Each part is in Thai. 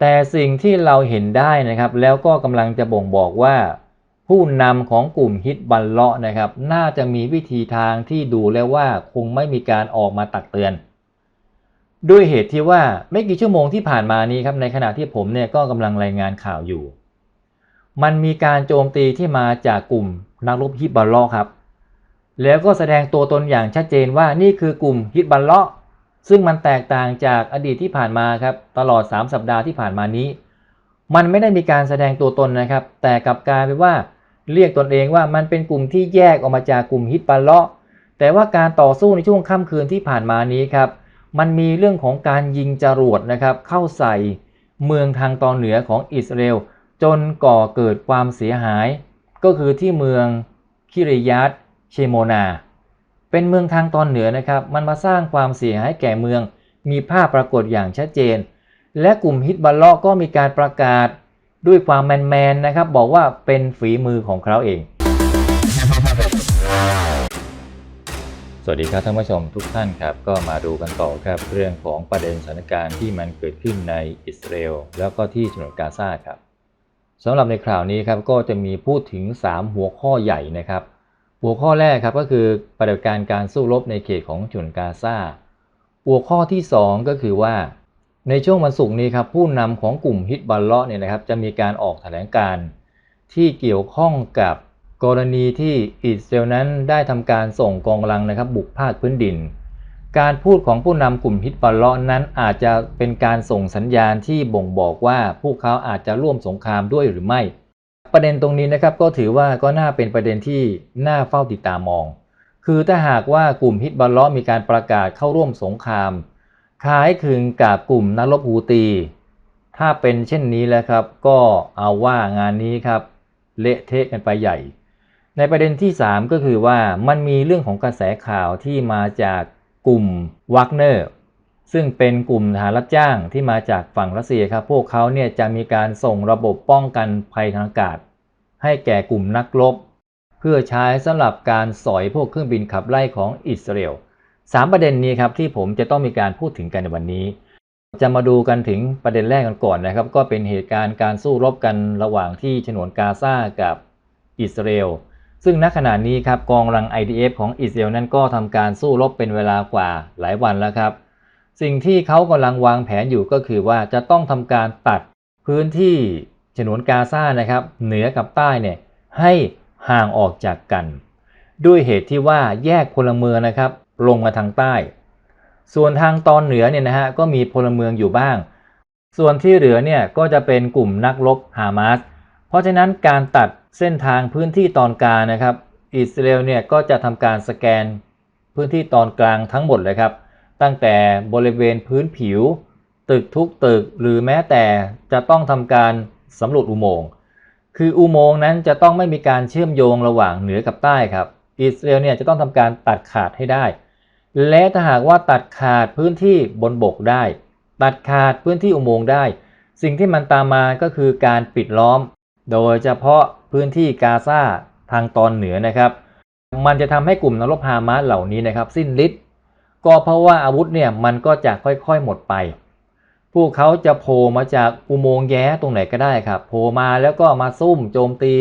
แต่สิ่งที่เราเห็นได้นะครับ แล้วก็กำลังจะบ่งบอกว่า ผู้นำของกลุ่มฮิตบัลเลาะนะครับ น่าจะมีวิธีทางที่ดูแล้วว่าคงไม่มีการออกมาตักเตือน ด้วยเหตุที่ว่าไม่กี่ชั่วโมงที่ผ่านมานี้ครับในขณะที่ผมเนี่ยก็กำลังรายงานข่าวอยู่ มันมีการโจมตีที่มาจากกลุ่มนักรบฮิตบัลเลาะครับ แล้วก็แสดงตัวตนอย่างชัดเจนว่านี่คือกลุ่มฮิตบัลเลาะ ซึ่งมันแตกต่างจากอดีตที่ผ่านมาครับตลอด 3 สัปดาห์ที่ผ่านมานี้ มันไม่ได้มีการแสดงตัวตนนะครับ แต่กลับกลายเป็นว่าเรียกตนเองว่ามันเป็นกลุ่มที่แยกออกมาจากกลุ่มฮิตบัลเลาะแต่ว่าการต่อสู้ในช่วงค่ำคืนที่ผ่านมานี้ครับมันมีเรื่องของการยิงจรวดนะครับเข้าใส่เมืองทางตอนเหนือของอิสราเอลจนก่อเกิดความเสียหาย ก็คือที่เมืองคิริยัตเชโมนา เป็นเมืองทางตอนเหนือนะครับ มันมาสร้างความเสียหายแก่เมือง มีภาพปรากฏอย่างชัดเจน และกลุ่มฮิตบัลเลาะก็มีการประกาศด้วยความแมนๆนะครับ บอกว่าเป็นฝีมือของเขาเอง สวัสดีครับท่านผู้ชมทุกท่านครับ ก็มาดูกันต่อครับเรื่องของประเด็นสถานการณ์ที่มันเกิดขึ้นในอิสราเอลแล้วก็ที่ฉนวนกาซาครับสำหรับในคราวนี้ครับก็จะมีพูดถึง 3 หัวข้อใหญ่นะครับ หัวข้อแรกครับก็คือปฏิบัติการการสู้รบในเขตของฉนวนกาซาหัวข้อที่ 2 ก็คือว่า ในช่วงวันศุกร์นี้ครับผู้นำของกลุ่มฮิตบัลเลาะเนี่ยนะครับจะมีการออกแถลงการที่เกี่ยวข้องกับกรณีที่อิสราเอลนั้นได้ทำการส่งกองกำลังนะครับบุกภาคพื้นดิน การพูดของผู้นำกลุ่มฮิตบัลเลาะนั้นอาจจะเป็นการส่งสัญญาณที่บ่งบอกว่าพวกเขาอาจจะร่วมสงครามด้วยหรือไม่ ประเด็นตรงนี้นะครับก็ถือว่าก็น่าเป็นประเด็นที่น่าเฝ้าติดตามมอง คือถ้าหากว่ากลุ่มฮิตบัลลาะมีการประกาศเข้าร่วมสงคราม คล้ายคลึงกับกลุ่มนักรบฮูตี ถ้าเป็นเช่นนี้แล้วครับ ก็เอาว่างานนี้ครับเละเทะกันไปใหญ่ ในประเด็นที่ 3 ก็คือว่ามันมีเรื่องของกระแสข่าวที่มาจากกลุ่มวักเนอร์ซึ่งเป็นกลุ่มทหารรับจ้างที่มาจากฝั่งรัสเซียครับ พวกเขาเนี่ยจะมีการส่งระบบป้องกันภัยทางอากาศ ให้แก่กลุ่มนักรบเพื่อใช้สำหรับการสอยพวกเครื่องบินขับไล่ของอิสราเอลสามประเด็นนี้ครับที่ผมจะต้องมีการพูดถึงกันในวันนี้ จะมาดูกันถึงประเด็นแรกกันก่อนนะครับ ก็เป็นเหตุการณ์การสู้รบกันระหว่างที่ฉนวนกาซากับอิสราเอลซึ่งณขณะนี้ครับกองกำลัง IDF ของอิสราเอลนั้นก็ทำการสู้รบเป็นเวลากว่าหลายวันแล้วครับ สิ่งที่เขากำลังวางแผนอยู่ก็คือว่าจะต้องทำการตัดพื้นที่ ฉนวนกาซานะครับเหนือกับใต้เนี่ยให้ห่างออกจากกัน ด้วยเหตุที่ว่าแยกพลเมืองนะครับลงมาทางใต้ ส่วนทางตอนเหนือเนี่ยนะฮะก็มีพลเมืองอยู่บ้าง ส่วนที่เหลือเนี่ยก็จะเป็นกลุ่มนักรบฮามาสเพราะฉะนั้นการตัดเส้นทางพื้นที่ตอนกลางนะครับ อิสราเอลเนี่ยก็จะทำการสแกนพื้นที่ตอนกลางทั้งหมดเลยครับ ตั้งแต่บริเวณพื้นผิว ตึกทุกตึกหรือแม้แต่จะต้องทำการ สำรวจอุโมงค์คืออุโมงค์นั้นจะต้องไม่มีการเชื่อมโยงระหว่างเหนือกับใต้ครับ อิสราเอลเนี่ยจะต้องทำการตัดขาดให้ได้ และถ้าหากว่าตัดขาดพื้นที่บนบกได้ ตัดขาดพื้นที่อุโมงค์ได้ สิ่งที่มันตามมาก็คือการปิดล้อม โดยเฉพาะพื้นที่กาซาทางตอนเหนือนะครับ มันจะทำให้กลุ่มนักรบฮามาสเหล่านี้นะครับ สิ้นฤทธิ์ก็เพราะว่าอาวุธเนี่ยมันก็จะค่อยๆหมดไป พวกเขาจะโผล่มาจากอุโมงค์แย้ตรงไหนก็ได้ครับโผล่มาแล้วก็มาซุ่มโจมตี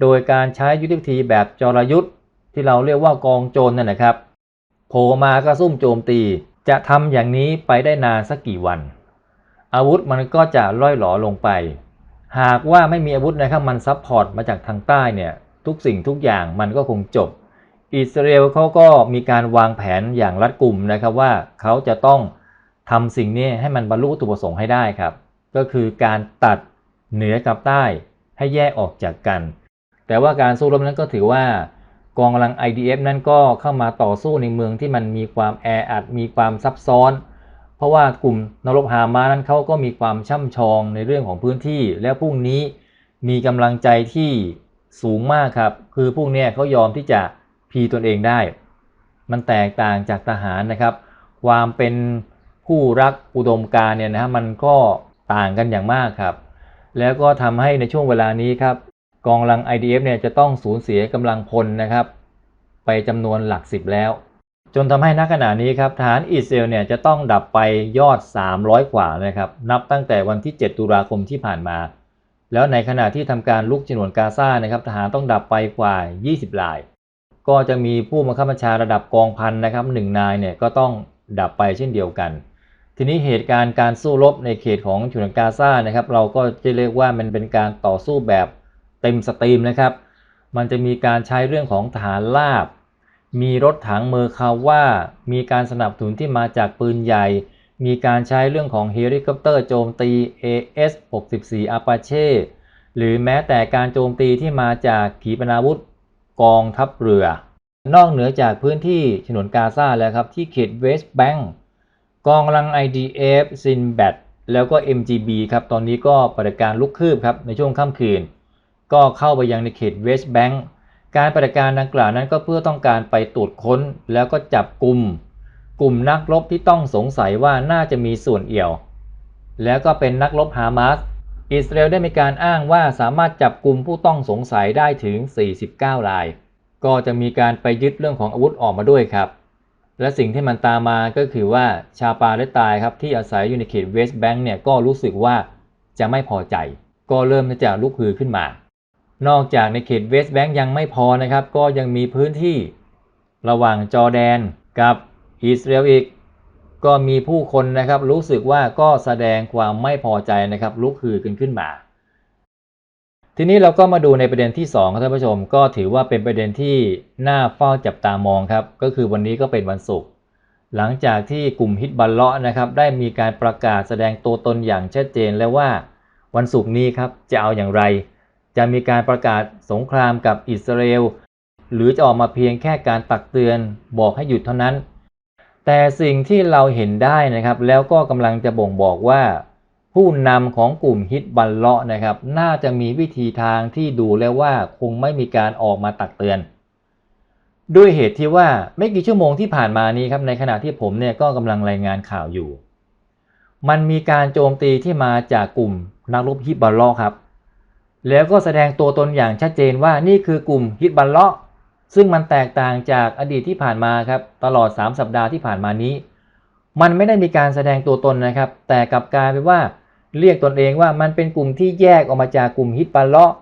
โดยการใช้ยุทธวิธีแบบจรยุทธ์ที่เราเรียกว่ากองโจรนั่นนะครับโผล่มาก็ซุ่มโจมตี จะทำอย่างนี้ไปได้นานสักกี่วัน อาวุธมันก็จะล่อยหลอลงไป หากว่าไม่มีอาวุธนะครับมันซับพอร์ตมาจากทางใต้เนี่ยทุกสิ่งทุกอย่างมันก็คงจบ อิสราเอลเขาก็มีการวางแผนอย่างรัดกุมนะครับว่าเขาจะต้อง ทำสิ่งนี้ให้มันบรรลุวัตถุประสงค์ให้ได้ครับ ก็คือการตัดเหนือกับใต้ให้แยกออกจากกัน แต่ว่าการสู้รบนั้นก็ถือว่ากองกำลัง IDF นั้นก็เข้ามาต่อสู้ในเมืองที่มันมีความแออัดมีความซับซ้อน เพราะว่ากลุ่มนรบฮามานั้นเขาก็มีความช่ำชองในเรื่องของพื้นที่ และพวกนี้มีกำลังใจที่สูงมากครับ คือพวกนี้เขายอมที่จะพีตนเองได้ มันแตกต่างจากทหารนะครับ ความเป็น ผู้รักอุดมการเนี่ยนะฮะมันก็ต่างกันอย่างมากครับ แล้วก็ทำให้ในช่วงเวลานี้ครับกองกำลัง IDF เนี่ยจะต้องสูญเสียกำลังพลนะครับ ไปจำนวนหลักสิบแล้ว จนทำให้ณขณะนี้ครับทหารอิสราเอลเนี่ยจะต้องดับไปยอด 300 กว่านะครับ นับตั้งแต่วันที่ 7 ตุลาคมที่ผ่านมา แล้วในขณะที่ทำการลุกฉนวนกาซานะครับทหารต้องดับไปกว่า 20ราย ก็จะมีผู้บังคับบัญชาระดับกองพันนะครับหนึ่งนายเนี่ยก็ต้องดับไปเช่นเดียวกัน ทีนี้เหตุการณ์การสู้รบในเขตของฉนวนกาซานะครับ เราก็จะเรียกว่ามันเป็นการต่อสู้แบบเต็มสตรีมนะครับ มันจะมีการใช้เรื่องของทหารลาบ มีรถถังเมอร์คาว่า มีการสนับสนุนที่มาจากปืนใหญ่ มีการใช้เรื่องของเฮลิคอปเตอร์โจมตี AS-64 Apache หรือแม้แต่การโจมตีที่มาจากขีปนาวุธกองทัพเรือ นอกเหนือจากพื้นที่ฉนวนกาซาแล้วครับที่เขตเวสต์แบงก์ กองกำลัง IDF ซินแบตแล้วก็ MGB ครับ ตอนนี้ก็ปฏิการลุกคืบครับ ในช่วงค่ำคืน ก็เข้าไปยังในเขตเวสต์แบงก์การปฏิการดังกล่าวนั้นก็เพื่อต้องการไปตรวจค้น แล้วก็จับกลุ่ม กลุ่มนักรบที่ต้องสงสัยว่าน่าจะมีส่วนเอี่ยว แล้วก็เป็นนักรบฮามาสอิสราเอลได้มีการอ้างว่าสามารถจับกลุ่มผู้ต้องสงสัยได้ถึง 49 ราย ก็จะมีการไปยึดเรื่องของอาวุธออกมาด้วยครับ และสิ่งที่มันตามมาก็คือว่าชาวปาเลสไตน์ครับที่อาศัยอยู่ในเขตเวสต์แบงก์เนี่ยก็รู้สึกว่าจะไม่พอใจ ก็เริ่มที่จะลุกฮือขึ้นมา นอกจากในเขตเวสต์แบงก์ยังไม่พอนะครับ ก็ยังมีพื้นที่ ระหว่างจอร์แดนกับอิสราเอลอีก ก็มีผู้คนนะครับรู้สึกว่าก็แสดงความไม่พอใจนะครับลุกฮือกันขึ้นมา ทีนี้เราก็มาดูในประเด็นที่2ครับท่านผู้ชมก็ถือว่าเป็นประเด็นที่น่าเฝ้าจับตามองครับ ก็คือวันนี้ก็เป็นวันศุกร์หลังจากที่กลุ่มฮิตบัลเลาะนะครับ ได้มีการประกาศแสดงตัวตนอย่างชัดเจนแล้วว่าวันศุกร์นี้ครับจะเอาอย่างไร จะมีการประกาศสงครามกับอิสราเอลหรือจะออกมาเพียงแค่การตักเตือนบอกให้หยุดเท่านั้น แต่สิ่งที่เราเห็นได้นะครับ แล้วก็กำลังจะบ่งบอกว่า ผู้นำของกลุ่มฮิตบัลเลาะนะครับ น่าจะมีวิธีทางที่ดูแล้วว่าคงไม่มีการออกมาตักเตือน ด้วยเหตุที่ว่าไม่กี่ชั่วโมงที่ผ่านมานี้ครับในขณะที่ผมเนี่ยก็กำลังรายงานข่าวอยู่ มันมีการโจมตีที่มาจากกลุ่มนักรบฮิตบัลเลาะครับ แล้วก็แสดงตัวตนอย่างชัดเจนว่านี่คือกลุ่มฮิตบัลเลาะซึ่งมันแตกต่างจากอดีตที่ผ่านมาครับตลอด 3 สัปดาห์ที่ผ่านมานี้ มันไม่ได้มีการแสดงตัวตนนะครับ แต่กลับกลายเป็นว่า เรียกตนเองว่ามันเป็นกลุ่มที่แยกออกมาจากกลุ่มฮิตบัลเลาะ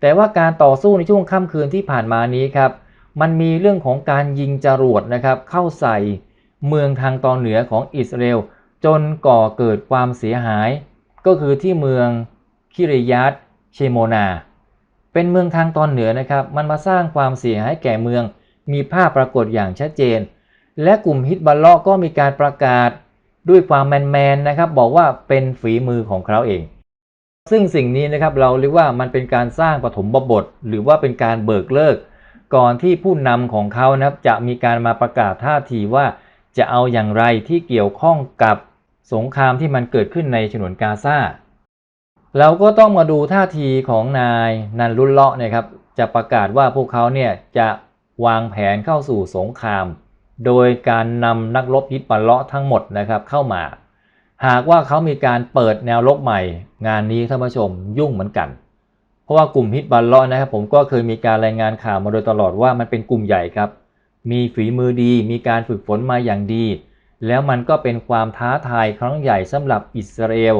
แต่ว่าการต่อสู้ในช่วงค่ำคืนที่ผ่านมานี้ครับ มันมีเรื่องของการยิงจรวดนะครับ เข้าใส่เมืองทางตอนเหนือของอิสราเอลจนก่อเกิดความเสียหาย ก็คือที่เมืองคิริยัตเชโมนา เป็นเมืองทางตอนเหนือนะครับ มันมาสร้างความเสียหายแก่เมือง มีภาพปรากฏอย่างชัดเจน และกลุ่มฮิตบัลเลาะก็มีการประกาศ ด้วยความแมนๆนะครับบอกว่าเป็นฝีมือของเขาเอง ซึ่งสิ่งนี้นะครับเราเรียกว่ามันเป็นการสร้างปฐมบท หรือว่าเป็นการเบิกเลิก ก่อนที่ผู้นำของเขานะครับจะมีการมาประกาศท่าทีว่าจะเอาอย่างไรที่เกี่ยวข้องกับสงครามที่มันเกิดขึ้นในฉนวนกาซาเราก็ต้องมาดูท่าทีของนายนันรุนเลาะนะครับจะประกาศว่าพวกเขาเนี่ยจะวางแผนเข้าสู่สงคราม โดยการนำนักรบฮิตบัลเลาะทั้งหมดนะครับเข้ามา หากว่าเขามีการเปิดแนวรบใหม่ งานนี้ท่านผู้ชมยุ่งเหมือนกัน เพราะว่ากลุ่มฮิตบัลเลาะนะครับผมก็เคยมีการรายงานข่าวมาโดยตลอดว่ามันเป็นกลุ่มใหญ่ครับ มีฝีมือดีมีการฝึกฝนมาอย่างดี แล้วมันก็เป็นความท้าทายครั้งใหญ่สำหรับอิสราเอล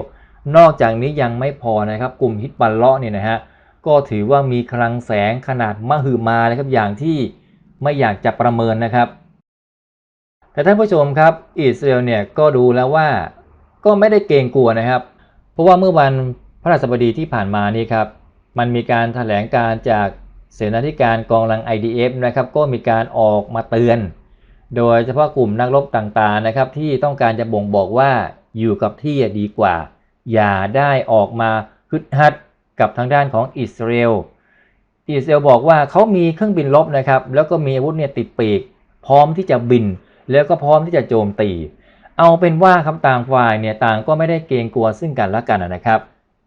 นอกจากนี้ยังไม่พอนะครับกลุ่มฮิตบัลเลาะเนี่ยนะฮะก็ถือว่ามีคลังแสงขนาดมหึมานะครับอย่างที่ไม่อยากจะประเมินนะครับ แต่ท่านผู้ชมครับอิสราเอลเนี่ยก็ดูแล้วว่าก็ไม่ได้เกรงกลัวนะครับ เพราะว่าเมื่อวันพระราชบดีที่ผ่านมานี้ครับมันมีการถแถลงการจากเสนาธิการกองลัง IDF นะครับก็มีการออกมาเตือน โดยเฉพาะกลุ่มนักรบต่างๆนะครับที่ต้องการจะบ่งบอกว่าอยู่กับที่ดีกว่า อย่าได้ออกมาฮึดฮัดกับทางด้านของอิสราเอลอิสราเอลบอกว่าเขามีเครื่องบินรบนะครับแล้วก็มีอาวุธเนี่ยติดปีก พร้อมที่จะบิน แล้วก็พร้อมที่จะโจมตี เอาเป็นว่าครับต่างฝ่ายเนี่ยต่างก็ไม่ได้เกรงกลัวซึ่งกันและกันนะครับ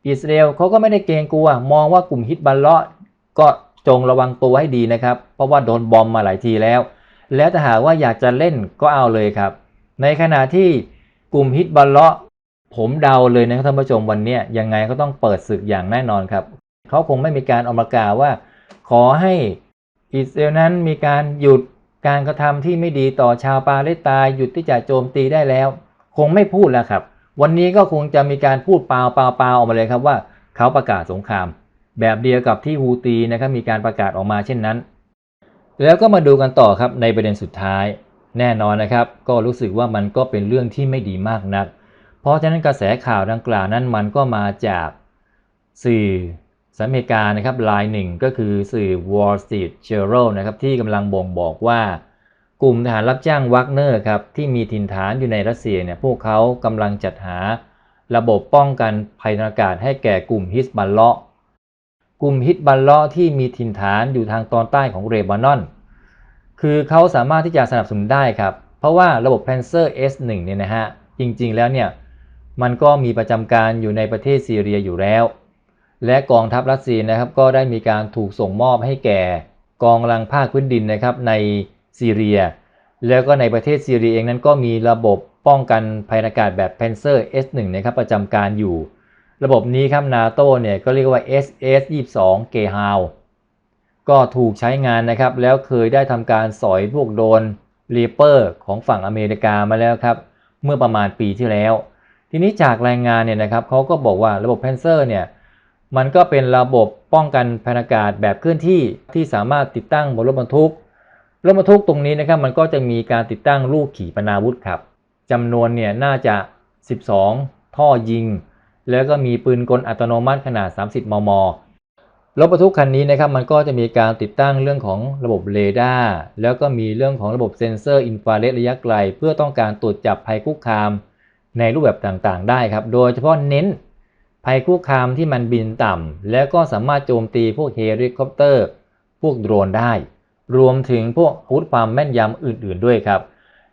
อิสราเอลเขาก็ไม่ได้เกรงกลัว มองว่ากลุ่มฮิตบัลเลาะก็จงระวังตัวให้ดีนะครับ เพราะว่าโดนบอมมาหลายทีแล้ว แล้วถ้าหากว่าอยากจะเล่นก็เอาเลยครับ ในขณะที่กลุ่มฮิตบัลเลาะผมเดาเลยนะครับท่านผู้ชมวันนี้ยังไงก็ต้องเปิดศึกอย่างแน่นอนครับเขาคงไม่มีการออกมากาว่า ขอให้อิสราเอลนั้นมีการหยุด การกระทำที่ไม่ดีต่อชาวปาเลสไตน์หยุดที่จะโจมตีได้แล้ว คงไม่พูดแล้วครับ วันนี้ก็คงจะมีการพูดเปล่าเปล่าเปล่าออกมาเลยครับว่า เขาประกาศสงคราม แบบเดียวกับที่ฮูตีนะครับมีการประกาศออกมาเช่นนั้น แล้วก็มาดูกันต่อครับในประเด็นสุดท้าย แน่นอนนะครับ ก็รู้สึกว่ามันก็เป็นเรื่องที่ไม่ดีมากนัก เพราะฉะนั้นกระแสข่าวดังกล่าวนั้นมันก็มาจากสื่อ สหรัฐอเมริกานะครับรายหนึ่งก็คือสื่อ Wall Street Journal นะครับที่กำลังบ่งบอกว่ากลุ่มทหารรับจ้างวักเนอร์ครับที่มีถิ่นฐานอยู่ในรัสเซียเนี่ยพวกเขากำลังจัดหาระบบป้องกันภัยทางอากาศให้แก่กลุ่มฮิสบัลเลาะกลุ่มฮิสบัลเลาะที่มีถิ่นฐานอยู่ทางตอนใต้ของเลบานอน คือเขาสามารถที่จะสนับสนุนได้ครับ เพราะว่าระบบ Panzer S1 เนี่ยนะฮะจริงๆแล้วเนี่ยมันก็มีประจำการอยู่ในประเทศซีเรียอยู่แล้ว และกองทัพรัสเซียนะครับก็ได้มีการถูกส่งมอบให้แก่กองกำลังภาคพื้นดินนะครับในซีเรีย แล้วก็ในประเทศซีเรียเองนั้นก็มีระบบป้องกันภัยอากาศแบบ Panzer S1 นะครับประจำการอยู่ ระบบนี้ครับนาโตเนี่ยก็เรียกว่า SS22 g e h o u n d ก็ถูกใช้งานนะครับ แล้วเคยได้ทำการสอยพวกโดรนรีเปอร์ของฝั่งอเมริกามาแล้วครับ เมื่อประมาณปีที่แล้ว ทีนี้จากรายงานเนี่ยนะครับเขาก็บอกว่าระบบ Panzer เนี่ย มันก็เป็นระบบป้องกันภัยอากาศแบบเคลื่อนที่ที่สามารถติดตั้งบนรถบรรทุก รถบรรทุกตรงนี้นะครับมันก็จะมีการติดตั้งลูกขีปนาวุธครับจำนวนเนี่ยน่าจะ 12 ท่อยิง แล้วก็มีปืนกลอัตโนมัติขนาด 30 มม รถบรรทุกคันนี้นะครับมันก็จะมีการติดตั้งเรื่องของระบบเรดาร์ แล้วก็มีเรื่องของระบบเซ็นเซอร์อินฟราเรดระยะไกล เพื่อต้องการตรวจจับภัยคุกคามในรูปแบบต่างๆ ได้ครับ โดยเฉพาะเน้น ภัยคุกคามที่มันบินต่ำ แล้วก็สามารถโจมตีพวกเฮลิคอปเตอร์ พวกโดรนได้ รวมถึงพวกอาวุธความแม่นยำอื่นๆด้วยครับ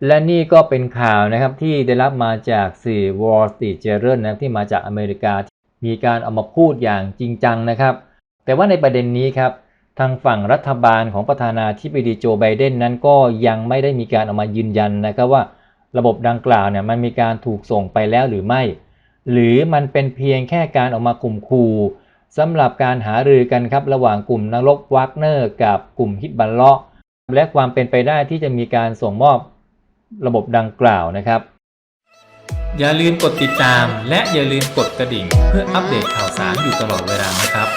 และนี่ก็เป็นข่าวนะครับที่ได้รับมาจากสื่อ Wall Street Journal นะที่มาจากอเมริกา มีการเอามาพูดอย่างจริงจังนะครับ แต่ว่าในประเด็นนี้ครับทางฝั่งรัฐบาลของประธานาธิบดีโจไบเดนนั้นก็ยังไม่ได้มีการออกมายืนยันนะครับว่า ระบบดังกล่าวเนี่ยมันมีการถูกส่งไปแล้วหรือไม่ หรือมันเป็นเพียงแค่การออกมาข่มขู่สำหรับการหารือกันครับระหว่างกลุ่มนักรบวักเนอร์กับกลุ่มฮิตบัลเลาะและความเป็นไปได้ที่จะมีการส่งมอบระบบดังกล่าวนะครับ อย่าลืมกดติดตาม และอย่าลืมกดกระดิ่ง เพื่ออัปเดตข่าวสารอยู่ตลอดเวลานะครับ